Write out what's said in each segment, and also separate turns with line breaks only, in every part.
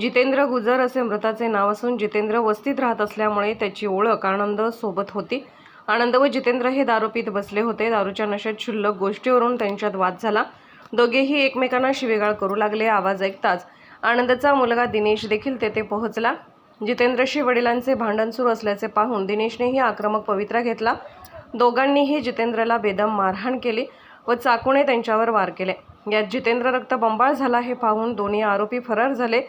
जितेंद्र गुजर असे मृताचे नाव असून जितेंद्र वस्तीत राहत असल्यामुळे त्याची ओळख आनंद सोबत होती. आनंद व जितेंद्र हे दारू पीत बसले होते. दारूच्या नशेत क्षुल्लक गोष्टीवरून त्यांच्यात वाद झाला. दोघेही एकमेकांना शिवेगाळ करू लागले. आवाज ऐकताच आनंदचा मुलगा दिनेश देखील तेथे पोहोचला. जितेंद्रशी वडिलांचे भांडण सुरू असल्याचे पाहून दिनेशनेही आक्रमक पवित्रा घेतला. दोघांनीही जितेंद्रला बेदम मारहाण केली व चाकूने त्यांच्यावर वार केले. यात जितेंद्र रक्त बंबाळ झाला हे पाहून दोन्ही आरोपी फरार झाले.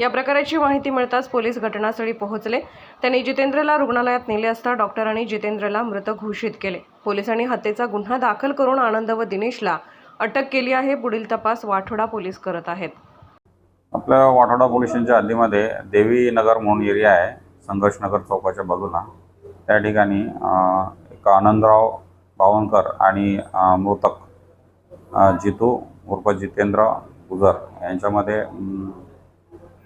या प्रकाराची माहिती मिळताच पोलीस घटनास्थळी पोहोचले. त्यांनी जितेंद्रला रुग्णालयात नेले असता डॉक्टरांनी जितेंद्रला मृत घोषित केले. पोलिसांनी हत्येचा गुन्हा दाखल करून आनंद व दिनेशला अटक केली आहे. पुढील तपास वाठोडा पोलीस करत आहेत.
आपल्या वाठोडा पोलिसांच्या हद्दीमध्ये देवी नगर म्हणून एरिया आहे संघर्ष नगर चौकाच्या बाजूला. त्या ठिकाणी एक आनंदराव बावनकर आणि मृतक जितू उर्फ जितेंद्र गुजर यांच्यामध्ये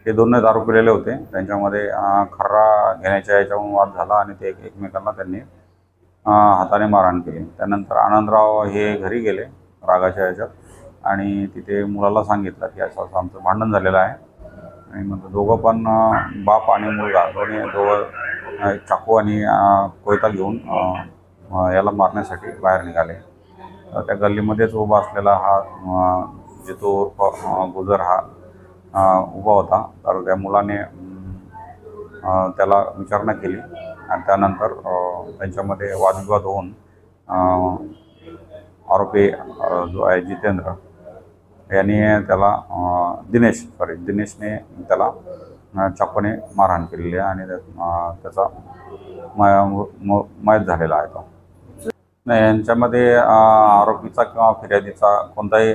हे दोनच दारू पिलेले होते. त्यांच्यामध्ये खर्रा घेण्याच्या याच्यावरून वाद झाला आणि ते एक- एकमेकांना त्यांनी हाताने मारहाण केली. त्यानंतर आनंदराव हे घरी गेले रागाच्या याच्यात आणि तिथे मुलाला सांगितलं की असं असं आमचं भांडण झालेलं आहे. आणि मग दोघं पण बाप आणि मुलगा दोन्ही दोघं चाकू आणि कोयता घेऊन याला मारण्यासाठी बाहेर निघाले. त्या गल्लीमध्येच उभा असलेला हा जितो उर्फ गुजर हा उभा होता. तर त्या मुलाने त्याला विचारणा केली. आणि त्यानंतर त्यांच्यामध्ये वादविवाद होऊन आरोपी जो आहे जितेंद्र यांनी त्याला दिनेश सॉरी दिनेशने त्याला अं, चाकूने मारहाण केलेली आहे आणि त्याचा म- मयत झालेला आहे तो. नाही यांच्यामध्ये आरोपीचा किंवा फिर्यादीचा कोणताही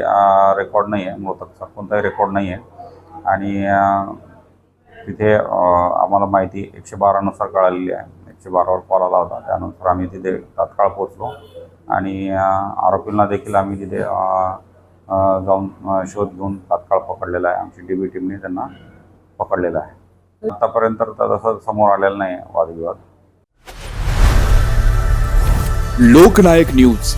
रेकॉर्ड नाही आहे मृतकचा कोणताही रेकॉर्ड नाही आहे आणि तिथे आम्हाला माहिती एकशे बारानुसार कळालेली आहे. एकशे बारावर कॉल आला होता. त्यानुसार आम्ही तिथे तात्काळ पोचलो आणि आरोपींना देखील आम्ही तिथे जाऊन शोध घेऊन तात्काळ पकडलेला आहे. आमची डी बी टीमने त्यांना पकडलेलं आहे. आतापर्यंत तर तसं समोर आलेलं नाही वादविवाद.
लोकनायक न्यूज.